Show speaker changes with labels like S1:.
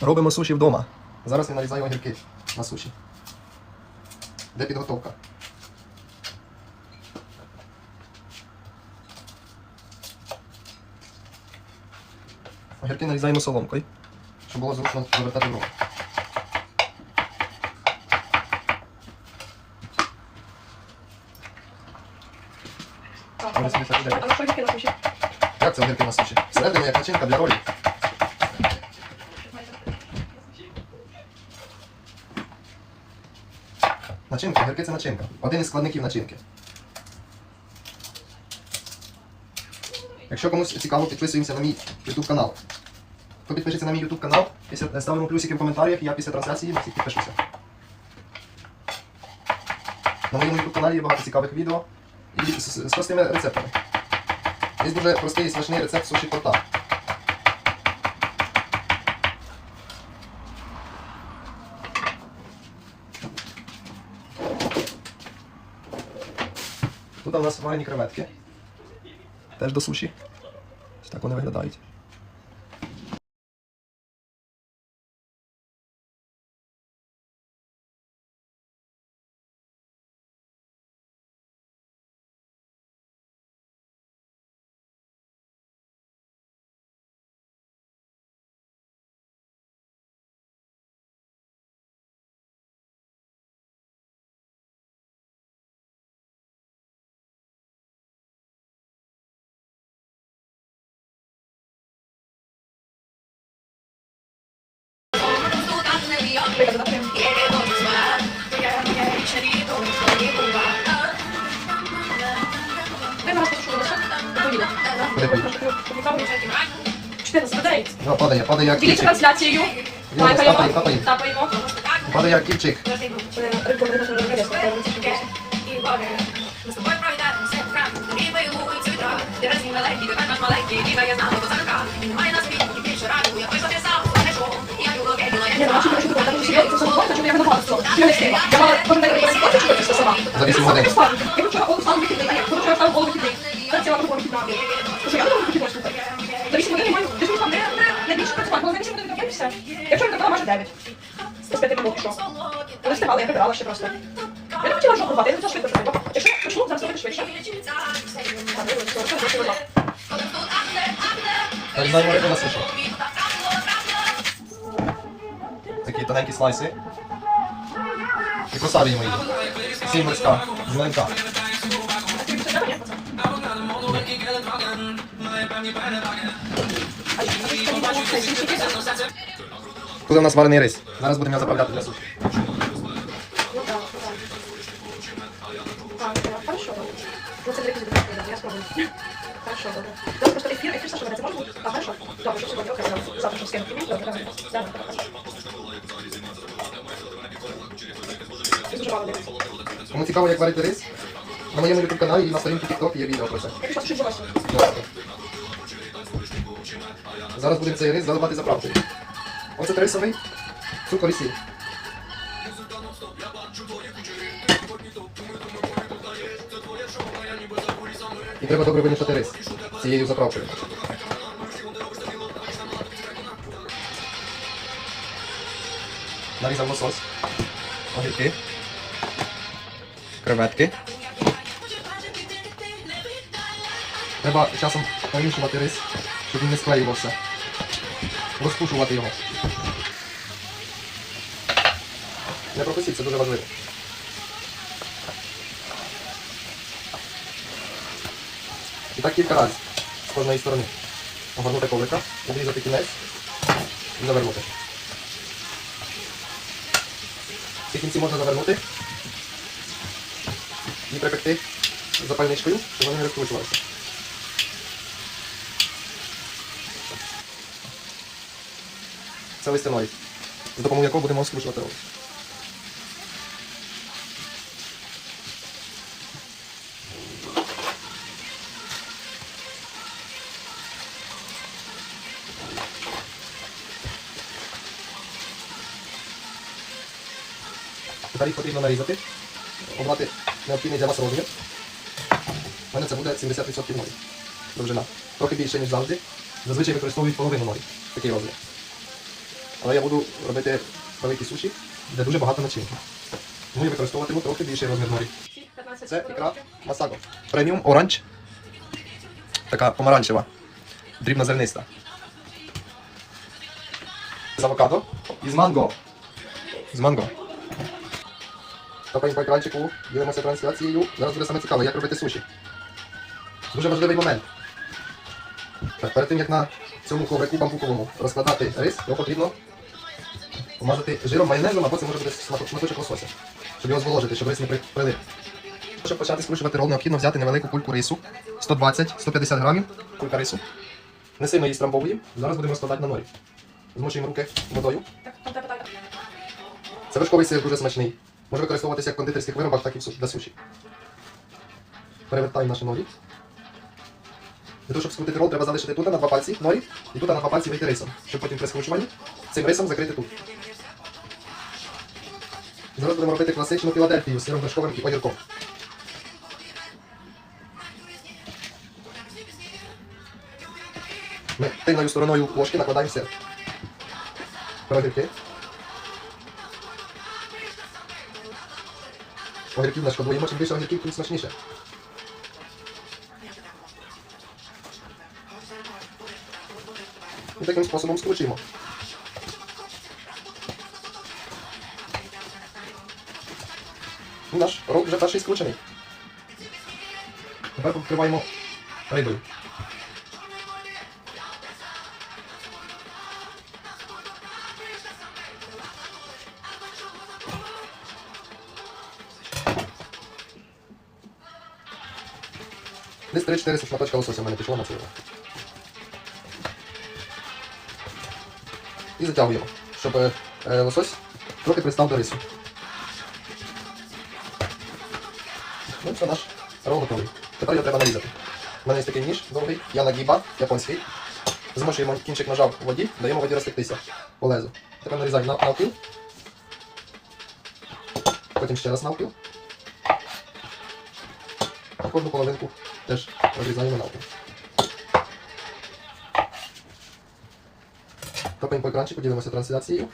S1: Робимо суші вдома. Зараз я нарізаю огірки на суші. Де підготовка? Огірки нарізаємо соломкою, щоб було зручно завертати в
S2: суші?
S1: Як це огірки на суші? Всередині як начинка для ролі. Начинка, огірки це начинка. Один із складників начинки. Якщо комусь цікаво, підписуємося на мій YouTube канал. Хто підпишеться на мій YouTube канал, ставимо плюсики в коментарях, я після трансляції всіх підпишуся. На моєму YouTube каналі є багато цікавих відео і з простими рецептами. Є дуже простий і смачний рецепт суші торта. Тут у нас вагані креветки. Теж до суші. Ось так вони виглядають.
S2: 14,
S1: Да, падає, падає як
S2: Діліться
S1: кільчик.
S2: трансляцією.
S1: Дивимось,
S2: Лайкаємо.
S1: тапаємо,
S2: тапаємо. Тапаємо.
S1: Падає як кільчик.
S2: Я мала, коли не розпочатку, що сама.
S1: За вісім годин.
S2: Я вчора Олександр Вихідний, а я вчора Олександр Вихідний. Ціла група вихідна. Що я не можу вихідний слухати. За 8 годин маю, ж там не, не, не більше працювати, коли за 8 годин добився. Я вчора казала майже 9. З 5 минут пішов. Не встигала, я прибирала ще просто. Я не хотіла жопу рвати, я не хотіла швидко зробити. Якщо я почну, зараз робити швидше. Ну, все, все, все, все.
S1: Нарізаємо рибу на суші. Такі тоненькі слайси. І посадимо її. Сіль морська, зеленка. Тут у нас варений рис. Зараз будемо його заправляти для суші.
S2: Хорошо. Добре. Зараз просто ефір, ефір Саша береться, можна? Так, хорошо. Добре, що сьогодні, окей, добре. завтра що скинути. Добре, добре. Добре, дивиться.
S1: Кому цікаво, як варити рис, на моєму YouTube каналі і на сторінці TikTok є відео про це.
S2: Я пішла сушить волосся.
S1: Добре. Зараз будемо цей рис заливати заправкою. Оце рисовий, цукор і сіль. І треба добре вимішати рис цією заправкою. Нарізав лосось, огірки, креветки. Треба часом помішувати рис, щоб він не склеювався. Розпушувати його. Не пропустіть, це дуже важливо. І так кілька разів з кожної сторони. Огорнути коврика, обрізати кінець і завернути. Ці кінці можна завернути і припекти запальничкою, щоб вони не розкручувалися. Це листяної, з допомогою якого будемо скручувати ролик. Тепер їх потрібно нарізати, обрати необхідний для вас розмір. У мене це буде 70% норі. Довжина. Трохи більше, ніж завжди. Зазвичай використовують половину норі. Такий розмір. Але я буду робити великі суші, де дуже багато начинки. Тому я використовуватиму трохи більший розмір норі. Це ікра Масаго. Преміум оранж. Така помаранчева. Дрібнозерниста. З авокадо і з манго. З манго. Топаємо по екранчику, ділимося трансляцією. Зараз буде саме цікаво, як робити суші. Дуже важливий момент. Так, перед тим як на цьому коврику бамбуковому розкладати рис, його потрібно помазати жиром майонезом, або це може бути шматочок лосося, щоб його зволожити, щоб рис не при- прилип. Щоб почати скручувати рол, необхідно взяти невелику кульку рису, 120-150 грамів, кулька рису. Не сильно її страмбовуємо. Зараз будемо розкладати на норі. Змочуємо руки водою. Це вершковий сир дуже смачний. Може використовуватися як в кондитерських виробах, так і для суші. Перевертаємо наші норі. Для того, щоб скрутити рол, треба залишити тут на два пальці норі, і тут на два пальці вийти рисом, щоб потім при скручуванні цим рисом закрити тут. Зараз будемо робити класичну філадельфію з сиром вершковим і огірком. Ми тильною стороною ложки накладаємо сир. Огірки. Огірків не шкодуємо, чим більше огірків, тим смачніше. І таким способом скручуємо. Наш рол вже перший скручений. Тепер покриваємо рибою. Десь 3-4 шматочка лосося в мене пішло на ціло. І затягуємо, щоб е, е, лосось трохи пристав до рису. Ну і все, наш рол готовий. Тепер його треба нарізати. У мене є такий ніж довгий, я нагіба, японський. Змочуємо кінчик ножа в воді, даємо воді розтектися по лезу. Тепер нарізаємо на навпіл. Потім ще раз навпіл. А кожну половинку теж розрізаємо навпіл. Топаємо по екранчику, ділимося трансляцією.